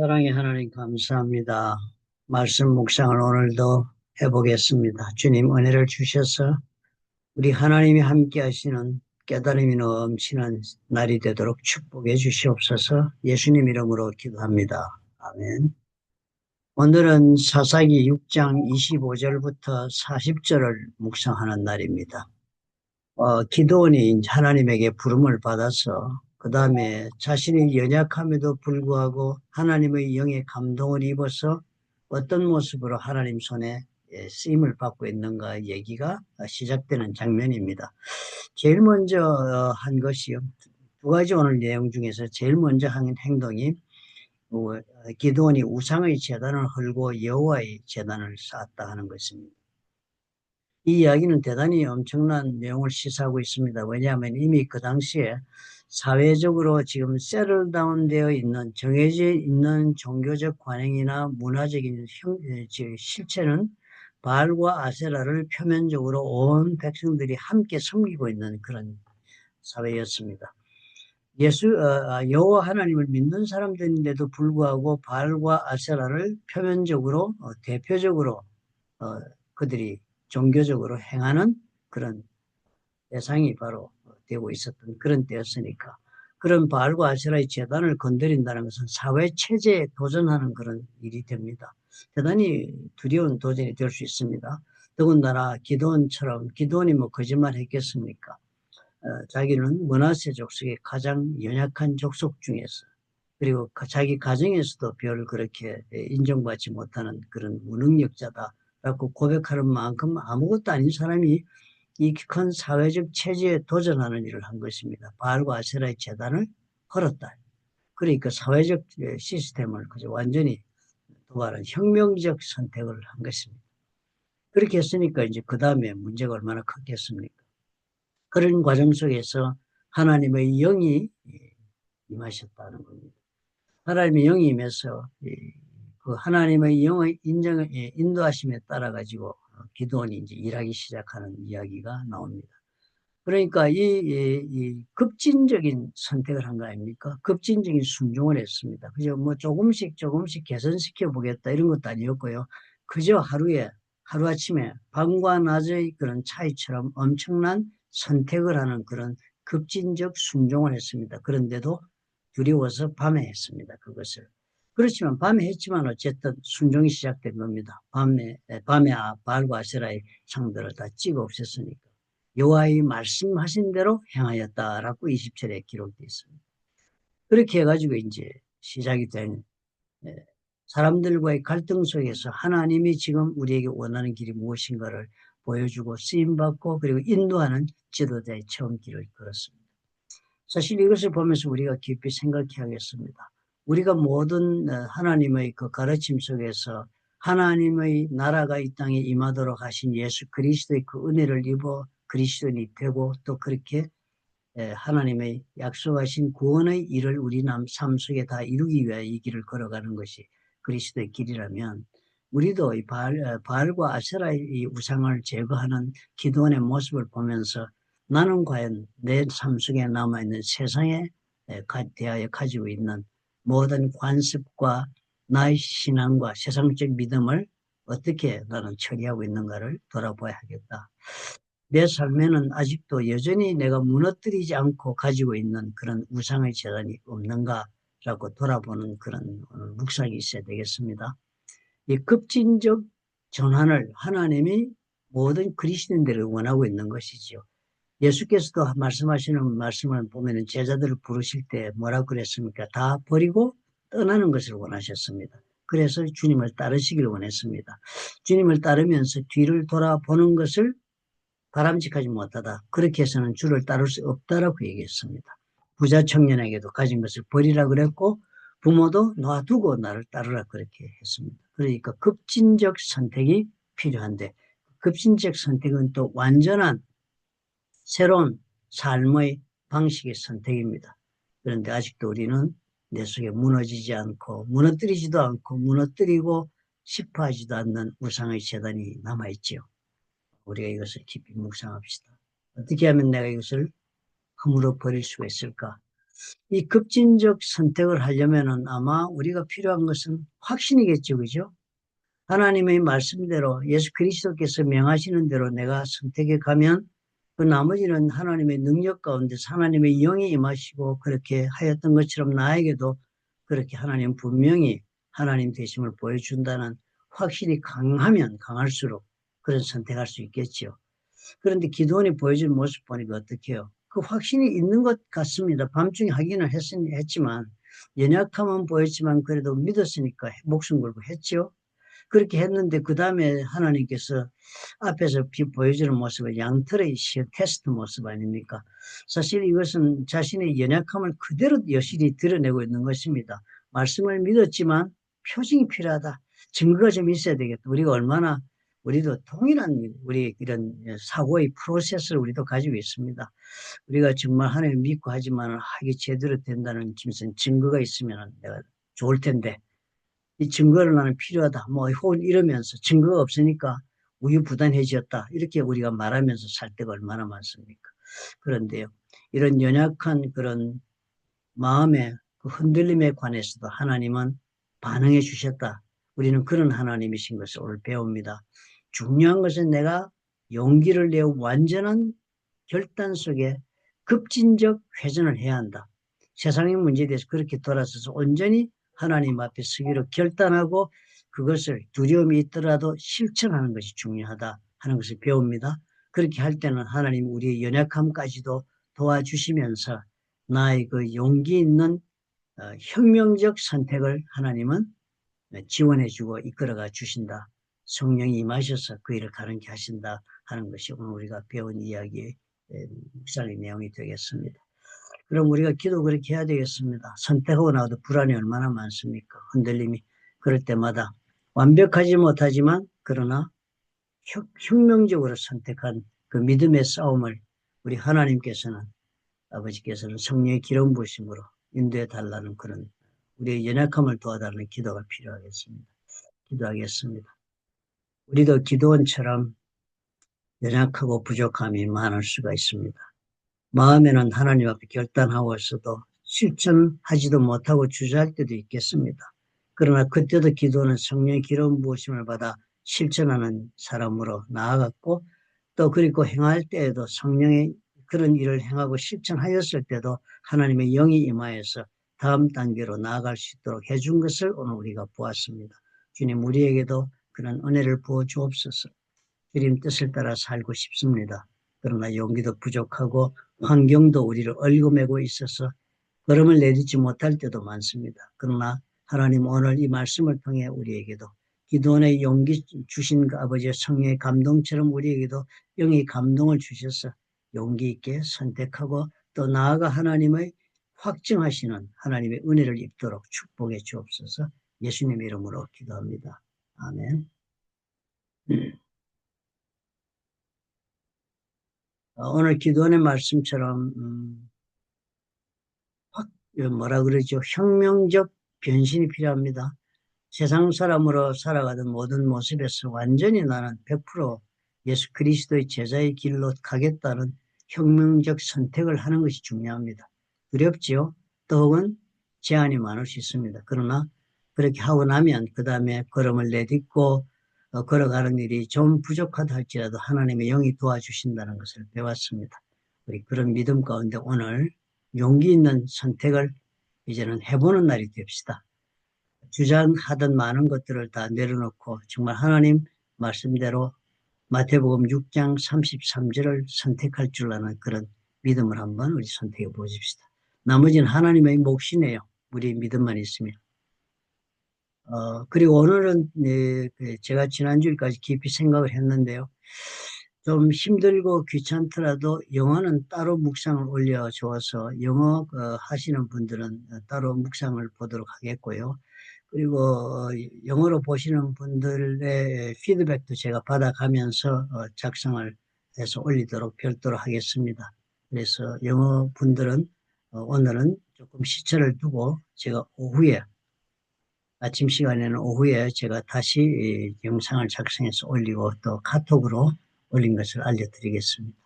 사랑의 하나님 감사합니다. 말씀 묵상을 오늘도 해보겠습니다. 주님 은혜를 주셔서 우리 하나님이 함께 하시는 깨달음이 넘치는 날이 되도록 축복해 주시옵소서 예수님 이름으로 기도합니다. 아멘. 오늘은 사사기 6장 25절부터 40절을 묵상하는 날입니다. 어, 기도원이 하나님에게 부름을 받아서 그 다음에 자신이 연약함에도 불구하고 하나님의 영의 감동을 입어서 어떤 모습으로 하나님 손에 예, 쓰임을 받고 있는가 얘기가 시작되는 장면입니다. 제일 먼저 어, 한 것이요. 두 가지 오늘 내용 중에서 제일 먼저 한 행동이 어, 기도원이 우상의 재단을 헐고 여호와의 재단을 쌓았다 하는 것입니다. 이 이야기는 대단히 엄청난 내용을 시사하고 있습니다. 왜냐하면 이미 그 당시에 사회적으로 지금 세를다운 되어 있는 정해져 있는 종교적 관행이나 문화적인 형, 실체는 바알과 아세라를 표면적으로 온 백성들이 함께 섬기고 있는 그런 사회였습니다. 예수 어, 아, 여호와 하나님을 믿는 사람들인데도 불구하고 바알과 아세라를 표면적으로 어, 대표적으로 어, 그들이 종교적으로 행하는 그런 대상이 바로 되고 있었던 그런 때였으니까 그런 바알과 아세라의 재단을 건드린다는 것은 사회 체제에 도전하는 그런 일이 됩니다. 대단히 두려운 도전이 될 수 있습니다. 더군다나 기도원처럼 기도원이 뭐 거짓말 했겠습니까? 어, 자기는 문화세 족속의 가장 연약한 족속 중에서 그리고 자기 가정에서도 별 그렇게 인정받지 못하는 그런 무능력자다 라고 고백하는 만큼 아무것도 아닌 사람이 이 큰 사회적 체제에 도전하는 일을 한 것입니다. 바알과 아세라의 재단을 헐었다. 그러니까 사회적 시스템을 그저 완전히 도발한 혁명적 선택을 한 것입니다. 그렇게 했으니까 이제 그 다음에 문제가 얼마나 컸겠습니까? 그런 과정 속에서 하나님의 영이 임하셨다는 겁니다. 하나님의 영이 임해서 그 하나님의 영의 인정을 인도하심에 따라 가지고 기도원이 이제 일하기 시작하는 이야기가 나옵니다. 그러니까 이, 이, 이, 급진적인 선택을 한 거 아닙니까? 급진적인 순종을 했습니다. 그저 뭐 조금씩 조금씩 개선시켜 보겠다 이런 것도 아니었고요. 그저 하루에, 하루아침에 밤과 낮의 그런 차이처럼 엄청난 선택을 하는 그런 급진적 순종을 했습니다. 그런데도 두려워서 밤에 했습니다. 그것을. 그렇지만 밤에 했지만 어쨌든 순종이 시작된 겁니다. 밤에 밤에 아, 발과 아세라의 창들을 다 찍어 없앴으니까 여호와의 말씀하신 대로 행하였다라고 20절에 기록되어 있습니다. 그렇게 해가지고 이제 시작이 된 사람들과의 갈등 속에서 하나님이 지금 우리에게 원하는 길이 무엇인가를 보여주고 쓰임받고 그리고 인도하는 지도자의 처음 길을 걸었습니다. 사실 이것을 보면서 우리가 깊이 생각해야겠습니다. 우리가 모든 어, 하나님의 그 가르침 속에서 하나님의 나라가 이 땅에 임하도록 하신 예수 그리스도의 그 은혜를 입어 그리스도인이 되고 또 그렇게 하나님의 약속하신 구원의 일을 우리 삶 속에 다 이루기 위하여 이 길을 걸어가는 것이 그리스도의 길이라면 우리도 이 바알, 어, 바알과 아세라의 우상을 제거하는 기도원의 모습을 보면서 나는 과연 내 삶 속에 남아있는 세상에 대하여 가지고 있는 모든 관습과 나의 신앙과 세상적 믿음을 어떻게 나는 처리하고 있는가를 돌아봐야 하겠다. 내 삶에는 아직도 여전히 내가 무너뜨리지 않고 가지고 있는 그런 우상의 재단이 없는가라고 돌아보는 그런 묵상이 있어야 되겠습니다. 이 급진적 전환을 하나님이 모든 그리스도인들을 원하고 있는 것이지요. 예수께서도 말씀하시는 말씀을 보면 제자들을 부르실 때 뭐라고 그랬습니까? 다 버리고 떠나는 것을 원하셨습니다. 그래서 주님을 따르시기를 원했습니다. 주님을 따르면서 뒤를 돌아보는 것을 바람직하지 못하다. 그렇게 해서는 주를 따를 수 없다라고 얘기했습니다. 부자 청년에게도 가진 것을 버리라 그랬고 부모도 놔두고 나를 따르라 그렇게 했습니다. 그러니까 급진적 선택이 필요한데 급진적 선택은 또 완전한 새로운 삶의 방식의 선택입니다. 그런데 아직도 우리는 내 속에 무너지지 않고 무너뜨리지도 않고 무너뜨리고 싶어 하지도 않는 우상의 재단이 남아있지요. 우리가 이것을 깊이 묵상합시다. 어떻게 하면 내가 이것을 허물어 버릴 수가 있을까? 이 급진적 선택을 하려면은 아마 우리가 필요한 것은 확신이겠죠. 그죠? 하나님의 말씀대로 예수 그리스도께서 명하시는 대로 내가 선택해 가면 그 나머지는 하나님의 능력 가운데 하나님의 영이 임하시고 그렇게 하였던 것처럼 나에게도 그렇게 하나님 분명히 하나님 되심을 보여준다는 확실히 강하면 강할수록 그런 선택할 수 있겠죠. 그런데 기도원이 보여준 모습 보니까 어떻게요? 그 확신이 있는 것 같습니다. 밤중에 확인을 했, 했지만 연약함은 보였지만 그래도 믿었으니까 목숨 걸고 했죠. 그렇게 했는데 그 다음에 하나님께서 앞에서 보여주는 모습은 양털의 시어 테스트 모습 아닙니까? 사실 이것은 자신의 연약함을 그대로 여실히 드러내고 있는 것입니다. 말씀을 믿었지만 표징이 필요하다. 증거가 좀 있어야 되겠다. 우리가 얼마나 우리도 동일한 우리 이런 사고의 프로세스를 우리도 가지고 있습니다. 우리가 정말 하나님 믿고 하지만 하기 제대로 된다는 짐승 증거가 있으면 내가 좋을 텐데 이 증거를 나는 필요하다. 뭐 혹은 이러면서 증거가 없으니까 우유부단해졌다. 이렇게 우리가 말하면서 살 때가 얼마나 많습니까? 그런데요. 이런 연약한 그런 마음의 그 흔들림에 관해서도 하나님은 반응해 주셨다. 우리는 그런 하나님이신 것을 오늘 배웁니다. 중요한 것은 내가 용기를 내어 완전한 결단 속에 급진적 회전을 해야 한다. 세상의 문제에 대해서 그렇게 돌아서서 온전히 하나님 앞에 서기로 결단하고 그것을 두려움이 있더라도 실천하는 것이 중요하다 하는 것을 배웁니다. 그렇게 할 때는 하나님 우리의 연약함까지도 도와주시면서 나의 그 용기 있는 어, 혁명적 선택을 하나님은 지원해주고 이끌어가 주신다. 성령이 임하셔서 그 일을 가능케 하신다 하는 것이 오늘 우리가 배운 이야기의 묵상의 내용이 되겠습니다. 그럼 우리가 기도 그렇게 해야 되겠습니다. 선택하고 나도 불안이 얼마나 많습니까? 흔들림이. 그럴 때마다 완벽하지 못하지만 그러나 혁, 혁명적으로 선택한 그 믿음의 싸움을 우리 하나님께서는 아버지께서는 성령의 기름 부심으로 인도해 달라는 그런 우리의 연약함을 도와달라는 기도가 필요하겠습니다. 기도하겠습니다. 우리도 기도원처럼 연약하고 부족함이 많을 수가 있습니다. 마음에는 하나님 앞에 결단하고 있어도 실천하지도 못하고 주저할 때도 있겠습니다. 그러나 그때도 기도는 성령의 기름 부으심을 받아 실천하는 사람으로 나아갔고 또 그리고 행할 때에도 성령의 그런 일을 행하고 실천하였을 때도 하나님의 영이 임하여서 다음 단계로 나아갈 수 있도록 해준 것을 오늘 우리가 보았습니다. 주님 우리에게도 그런 은혜를 부어 주옵소서. 주님 뜻을 따라 살고 싶습니다. 그러나 용기도 부족하고 환경도 우리를 얽어매고 있어서 걸음을 내딛지 못할 때도 많습니다. 그러나 하나님 오늘 이 말씀을 통해 우리에게도 기도원의 용기 주신 그 아버지의 성령의 감동처럼 우리에게도 영의 감동을 주셔서 용기 있게 선택하고 또 나아가 하나님의 확증하시는 하나님의 은혜를 입도록 축복해 주옵소서 예수님 이름으로 기도합니다. 아멘. 어, 오늘 기도원의 말씀처럼 음, 확 뭐라 그러죠? 혁명적 변신이 필요합니다. 세상 사람으로 살아가던 모든 모습에서 완전히 나는 100% 예수 그리스도의 제자의 길로 가겠다는 혁명적 선택을 하는 것이 중요합니다. 두렵지요? 또 혹은 제한이 많을 수 있습니다. 그러나 그렇게 하고 나면 그 다음에 걸음을 내딛고 어, 걸어가는 일이 좀 부족하다 할지라도 하나님의 영이 도와주신다는 것을 배웠습니다. 우리 그런 믿음 가운데 오늘 용기 있는 선택을 이제는 해보는 날이 됩시다. 주장하던 많은 것들을 다 내려놓고 정말 하나님 말씀대로 마태복음 6장 33절을 선택할 줄 아는 그런 믿음을 한번 우리 선택해 보십시다. 나머지는 하나님의 몫이네요. 우리 믿음만 있으면. 어, 그리고 오늘은 네, 그 제가 지난주일까지 깊이 생각을 했는데요. 좀 힘들고 귀찮더라도 영어는 따로 묵상을 올려주어서 영어 어, 하시는 분들은 따로 묵상을 보도록 하겠고요. 그리고 어, 영어로 보시는 분들의 피드백도 제가 받아가면서 어, 작성을 해서 올리도록 별도로 하겠습니다. 그래서 영어 분들은 오늘은 조금 시차를 두고 제가 오후에 아침 시간에는 오후에 제가 다시 영상을 작성해서 올리고 또 카톡으로 올린 것을 알려드리겠습니다.